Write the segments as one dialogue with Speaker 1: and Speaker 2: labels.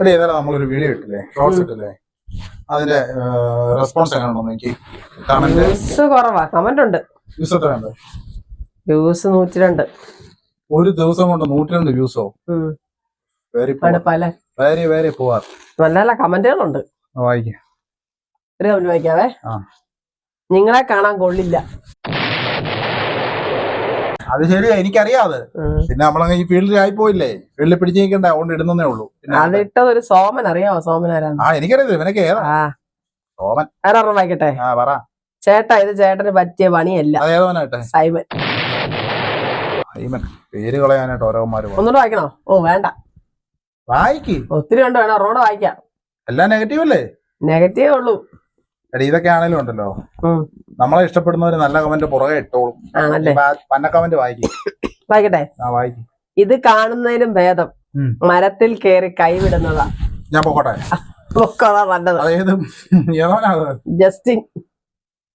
Speaker 1: എടി ഇന്നലെ നമ്മളൊരു വീഡിയോ ഇട്ടില്ലേ? ഷോർട്സ് ഇട്ടില്ലേ? അതിന്റെ റെസ്പോൺസ് കമന്റ്
Speaker 2: വ്യൂസ് കുറവാ. കമന്റ് ഉണ്ട്.
Speaker 1: വ്യൂസ് എത്ര ഉണ്ട്?
Speaker 2: വ്യൂസ് നൂറ്റി രണ്ട്
Speaker 1: ഒരു ദിവസം കൊണ്ട് നൂറ്റി രണ്ട് വ്യൂസോ. വെരി
Speaker 2: അടുപ്പല്ലേ
Speaker 1: വെരി വെരി പോവാർ
Speaker 2: നല്ല നല്ല കമന്റുകളുണ്ട്.
Speaker 1: വായിക്കാം.
Speaker 2: ഒരു കമന്റ് വായിക്കാവേ. നിങ്ങളെ കാണാൻ കൊള്ളില്ല.
Speaker 1: അത് ശരിയാ എനിക്കറിയാം പിന്നെ നമ്മളങ്ങ് ഈ ഫീൽഡിൽ ആയി പോയില്ലേ? ഫീൽഡിൽ പിടിച്ചു നിൽക്കണ്ട അതുകൊണ്ട് ഇടുന്നേ ഉള്ളൂ. പിന്നെ
Speaker 2: അതിട്ടത് ഒരു സോമൻ അറിയാമോ സോമൻ ആരാണ്
Speaker 1: ആ എനിക്കറിയത് ഇവനൊക്കെ ഏതാ? സോമൻ.
Speaker 2: വായിക്കട്ടെ
Speaker 1: ആ പറ.
Speaker 2: ചേട്ടാ ഇത് ചേട്ടന് പറ്റിയ പണിയല്ല.
Speaker 1: അത് ഏതവനാട്ടെ
Speaker 2: സൈമൻ.
Speaker 1: പേര് കളയാനായിട്ട് ഓരോമാര് പോകും
Speaker 2: ഒന്നുകൂടെ വായിക്കണോ? ഓ വേണ്ട.
Speaker 1: വായിക്ക്.
Speaker 2: ഒത്തിരി കണ്ടു വേണം റോഡ് വായിക്കാം.
Speaker 1: എല്ലാം നെഗറ്റീവ് അല്ലേ?
Speaker 2: നെഗറ്റീവേ ഉള്ളൂ.
Speaker 1: എടി ഇതൊക്കെ ആണെങ്കിലും ഉണ്ടല്ലോ. നമ്മളെ ഇഷ്ടപ്പെടുന്നവര് നല്ല കമന്റ് പുറകെ ഇട്ടോളും. പന്ന കമന്റ് വായിക്കും.
Speaker 2: വായിക്കട്ടെ?
Speaker 1: ആ വായിക്കും.
Speaker 2: ഇത് കാണുന്നതിലും ഭേദം. മരത്തിൽ കയറി കൈവിടുന്നതാ
Speaker 1: ഞാൻ പോകട്ടെ
Speaker 2: പൊക്കോളാ നല്ലത്.
Speaker 1: അതേത് ഏതോനാ
Speaker 2: ജസ്റ്റിൻ.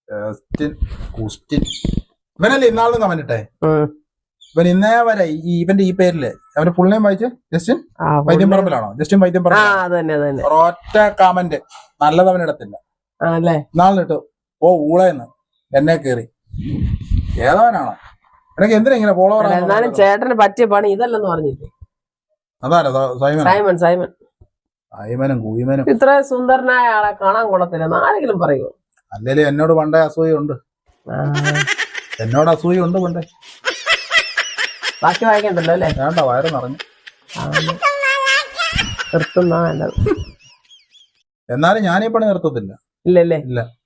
Speaker 1: ജസ്റ്റിൻ കുസ്റ്റിൻ ഇവനല്ലേ ഇന്നാളും കമന്റ് ഇട്ടേ? ഇവൻ ഇന്നേ വരെ ഈ ഇവന്റെ ഈ പേരിൽ. അവന്റെ ഫുൾ നെയിം വായിച്ച്? ജസ്റ്റിൻ? വൈദ്യം പറമ്പിലാണോ? ജസ്റ്റിൻ വൈദ്യം പറമ്പിൽ ഒറ്റ കമന്റ് നല്ലത് അവൻ ഇടത്തില്ല
Speaker 2: ആണല്ലേ?
Speaker 1: നാളിട്ട് ഓ ഊളെന്ന്. എന്നെ കേറി. ഏതവനാണോ എനിക്ക് എന്തിനാ ഇങ്ങനെ ഫോളോവർ
Speaker 2: എന്നാലും ചേട്ടന് പറ്റിയ പണി ഇതല്ലെന്ന് പറഞ്ഞില്ലേ?
Speaker 1: അതാരാ? സൈമൻ സൈമനും കൂയ്മനും.
Speaker 2: ഇത്ര സുന്ദരനായ ആളെ കാണാൻ കൊള്ളത്തില്ല. ആരെങ്കിലും പറയുമോ
Speaker 1: അല്ലേലും എന്നോട് പണ്ടേ അസൂയുണ്ട്. എന്നോട് അസൂയുണ്ട് പണ്ടേ.
Speaker 2: ബാക്കി വായിക്കണ്ടല്ലോ അല്ലേ?
Speaker 1: വേണ്ട വയറ് നിറഞ്ഞു.
Speaker 2: നിർത്തുന്ന
Speaker 1: എന്നാലും ഞാനീ പണി നിർത്തത്തില്ല.
Speaker 2: لا
Speaker 1: لا. لا.